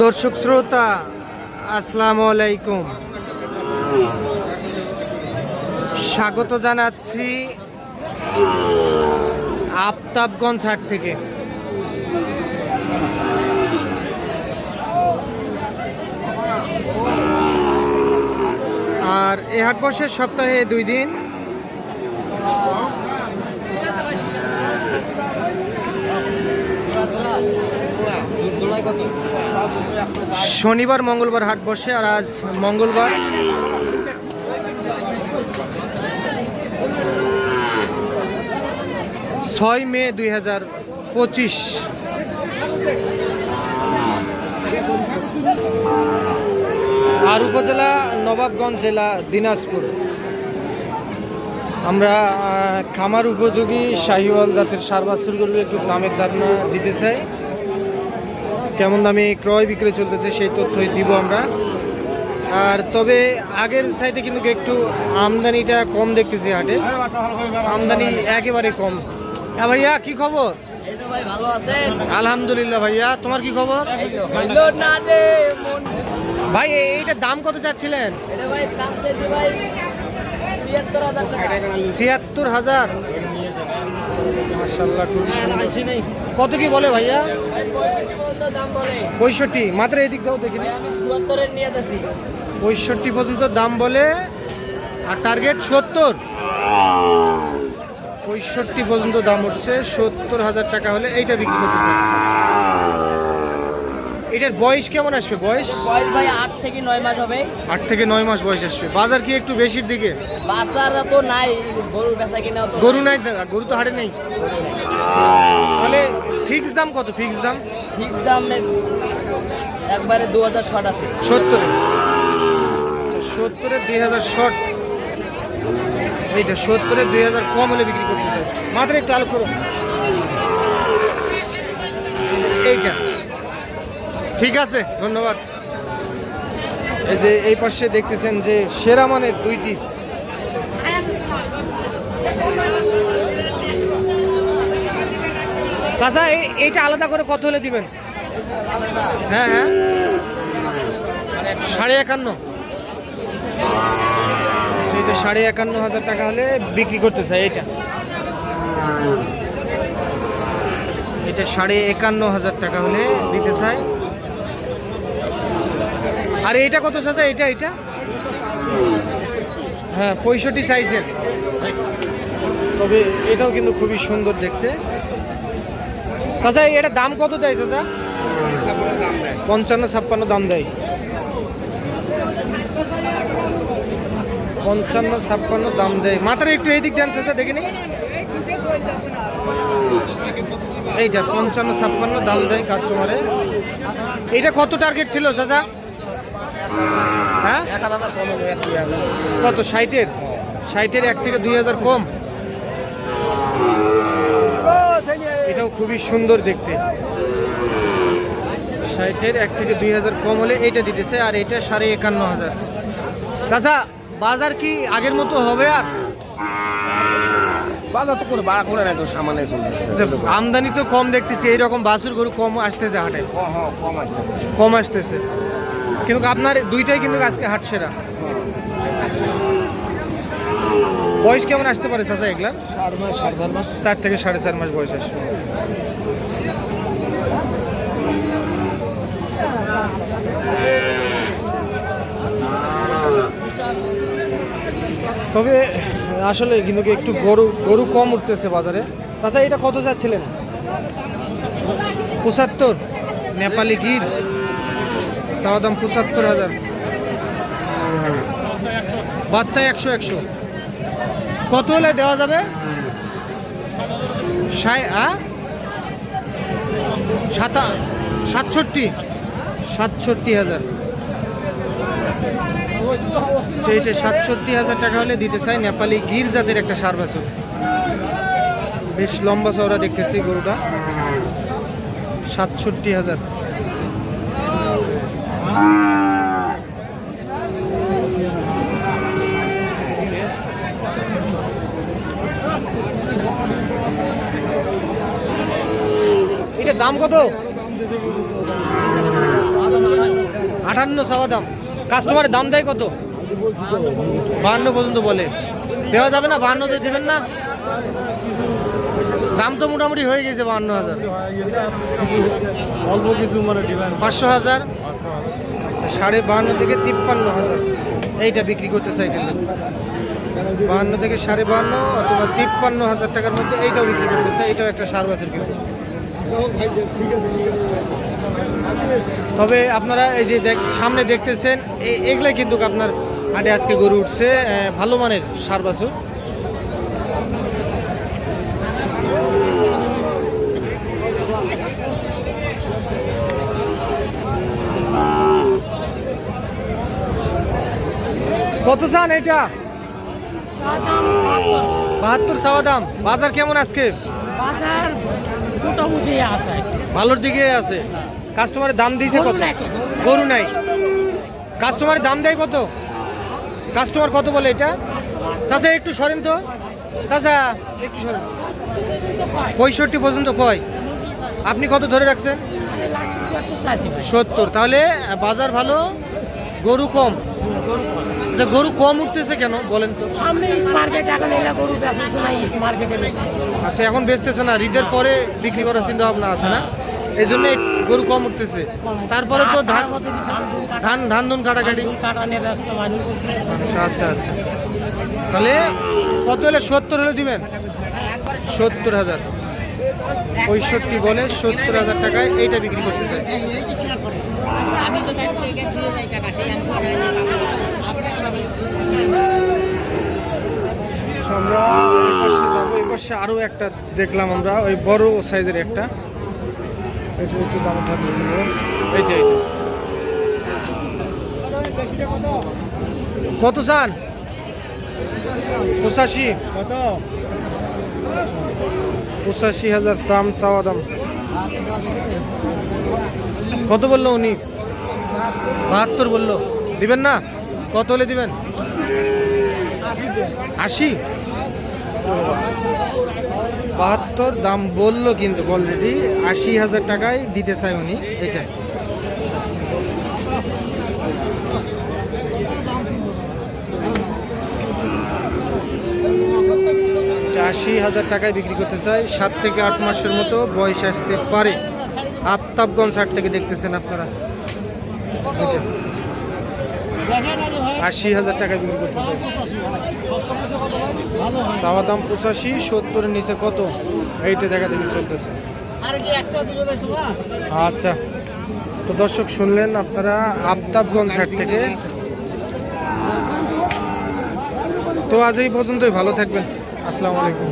দর্শক শ্রোতা, আসসালামু আলাইকুম। স্বাগত জানাচ্ছি আফতাবগঞ্জ হাট থেকে। আর এ হাট বসে সপ্তাহে দুই দিন। শনিবার, মঙ্গলবার হাট বসে আর আজ মঙ্গলবার। ছয় মে দুই হাজার পঁচিশ। আর উপজেলা নবাবগঞ্জ জেলা দিনাজপুর। আমরা খামার উপযোগী শাহিওয়াল জাতের সার বাছুর গরু একটু দামের ধারণা দিতে চাই। কেমন দামে ক্রয় বিক্রয় চলতেছে সেই তথ্যই দিব আমরা। আর তবে আগের সাইডে কিন্তু একটু আমদানিটা কম দেখতেছি হাটে। আমদানি একেবারে কম। হ্যাঁ ভাইয়া কি খবর? আলহামদুলিল্লাহ ভাইয়া তোমার কি খবর? ভাই এ- এইটার দাম কত চাচ্ছিলেন? ছিয়াত্তর হাজার। খুবই সুন্দর। কত কি বলে ভাইয়া? পঁয়ষট্টি মাত্র এদিক দাও দেখি পঁয়ষট্টি পর্যন্ত দাম বলে আর টার্গেট সত্তর। পঁয়ষট্টি পর্যন্ত দাম উঠছে সত্তর হাজার টাকা হলে এইটা বিক্রি করতে চাই। এটার বয়স কেমন আসবে? বয়স? বয়স ভাই আট থেকে নয় মাস হবে। আট থেকে নয় মাস বয়স আসবে। বাজার কি একটু বেশির দিকে? বাজার তো নাই গরু বেচা কিনা তো গরু নাই। গরু তো হাটে নেই? তাহলে ফিক্স দাম কত? ফিক্স দাম? ফিক্স দাম একবারে দু হাজার শট আছে। সত্তরে। আচ্ছা সত্তরে দুই হাজার শর্ট এইটা সত্তরে দুই হাজার কম হলে বিক্রি করতে চাই। মাত্র একটু আলো করো। এইটা। ঠিক আছে, ধন্যবাদ। এই যে এই পাশে দেখতেছেন যে সেরা মানের দুইটি। চাচা এই এইটা আলাদা করে কত হলে দিবেন? হ্যাঁ হ্যাঁ। সাড়ে একান্ন। সেইটা সাড়ে একান্ন হাজার টাকা হলে বিক্রি করতে চাই এটা এটা সাড়ে একান্ন হাজার টাকা হলে দিতে চাই। আর এটা কত চাচা? এটা এটা? হ্যাঁ পঁয়ষট্টি সাইজের। তবে এটাও কিন্তু খুবই সুন্দর দেখতে। চাচা এটা দাম কত দেয় চাচা? পঞ্চান্ন ছাপ্পান্ন দাম দেয়। পঞ্চান্ন ছাপ্পান্ন দাম দেয়। মাত্র একটু এই দিক দেন চাচা দেখিনি এইটা, পঞ্চান্ন ছাপ্পান্ন দাম দেয় কাস্টমারে এটা কত টার্গেট ছিল চাচা? হ্যাঁ? কত ষাটের? ষাটের এক থেকে দুই হাজার কম? এটাও খুবই সুন্দর দেখতে। ষাটের এক থেকে দুই হাজার কম হলে এইটা দিতেছে আর এটা সাড়ে একান্ন হাজার। চাচা বাজার কি আগের মতো হবে আর? বাজার তো কোনো বাড়া করে নাই তো সামান্য আচ্ছা, আমদানি তো কম দেখতেছি এইরকম বাছুর গরু কম আসতেছে হাটে। হ্যাঁ, কম আছে কম আসতেছে। কিন্তু আপনার দুইটাই কিন্তু আজকে হাট সেরা। বয়স কেমন আসতে পারে চাচা এগুলার? চার থেকে সাড়ে চার মাস বয়স আসবে। তবে আসলে কিন্তু একটু গরু গরু কম উঠতেছে বাজারে। চাচা এটা কত যাচ্ছিলেন? পঁচাত্তর। নেপালি গির? চাওয়া দাম পঁচাত্তর হাজার। বাচ্চা একশো একশো। কত হলে দেওয়া যাবে? সাতা সাতষট্টি। সাতষট্টি হাজার। আচ্ছা, এইটা সাতষট্টি হাজার টাকা হলে দিতে চাই নেপালি গির জাতের একটা সার বাছুর। বেশ লম্বা চওড়া দেখতেছি গরুটা। সাতষট্টি হাজার। এটা দাম কত? আটান্ন চাওয়া দাম। কাস্টমারের দাম দেয় কত? বাহান্ন পর্যন্ত বলে। দেওয়া যাবে না? বাহান্নতে দেবেন না? দাম তো মোটামুটি হয়ে গেছে বাহান্ন হাজার। পাঁচশো হাজার। সাড়ে বাহান্ন থেকে তিপ্পান্ন হাজার। এইটা বিক্রি করতে চাই কিন্তু। বাহান্ন থেকে সাড়ে বাহান্ন অথবা তিপ্পান্ন হাজার টাকার মধ্যে এইটাও বিক্রি করতে চাই, এটাও একটা সার বাছুর কিন্তু। তবে আপনারা এই যে দেখ, সামনে দেখতেছেন এগুলাই কিন্তু আপনার হাটে আজকে গরু উঠছে ভালো মানের সার বাছুর। কত চান এটা? বাহাত্তর চাওয়া দাম। বাজার কেমন আজকে? বাজার মোটামুটি আছে। ভালোর দিকে আছে। কাস্টমারের দাম দিয়েছে কত? গরু নাই। কাস্টমারের দাম দেয় কত? কাস্টমার কত বলে এটা? চাচা একটু সরেন তো। চাচা একটু সরেন। পঁয়ষট্টি পর্যন্ত কয়? আপনি কত ধরে রাখছেন? সত্তর। তাহলে বাজার ভালো গরু কম। আচ্ছা গরু কম উঠতেছে কেন বলেন তো? সামনে মার্কেট এখন এলা গরু মার্কেটে বেশি আচ্ছা এখন বেচতেছে না ঈদের পরে বিক্রি করার চিন্তা ভাবনা আছে না? এই জন্য গরু কম উঠতেছে। তারপরে তো ধান ধান ধান ধুন কাটাকাটি মানুষ আচ্ছা আচ্ছা। তাহলে কত হলে সত্তর হলে দিবেন? সত্তর হাজার। পঁয়ষট্টি বলে সত্তর হাজার টাকায় এইটা বিক্রি করতে চাই। আমি তো যাই টাকা, সেই আমি হাজার আমরা এই পাশে আরও একটা দেখলাম আমরা, ওই বড় সাইজের একটা। একটু দাম থাকবে কত চান? পঁচাশি। কত পঁচাশি হাজার দাম, চাওয়া দাম। কত বলল উনি? বাহাত্তর বলল। দিবেন না? কত হলে দিবেন? আশি? বাহাত্তর দাম বলল কিন্তু অলরেডি আশি হাজার টাকায় দিতে চায় উনি, এটা। আশি হাজার টাকায় বিক্রি করতে চাই সাত থেকে আট মাসের মতো বয়স আসতে পারে। আফতাবগঞ্জ হাট থেকে দেখতেছেন আপনারা। আশি হাজার টাকায় বিক্রি করতে চাই চাওয়া দাম পঁচাশি, সত্তরের নিচে কত? এইটা দেখা দেখি চলতেছে। আচ্ছা তো দর্শক শুনলেন আপনারা আফতাবগঞ্জ হাট থেকে। তো আজ এই পর্যন্তই, ভালো থাকবেন। আসসালামু আলাইকুম।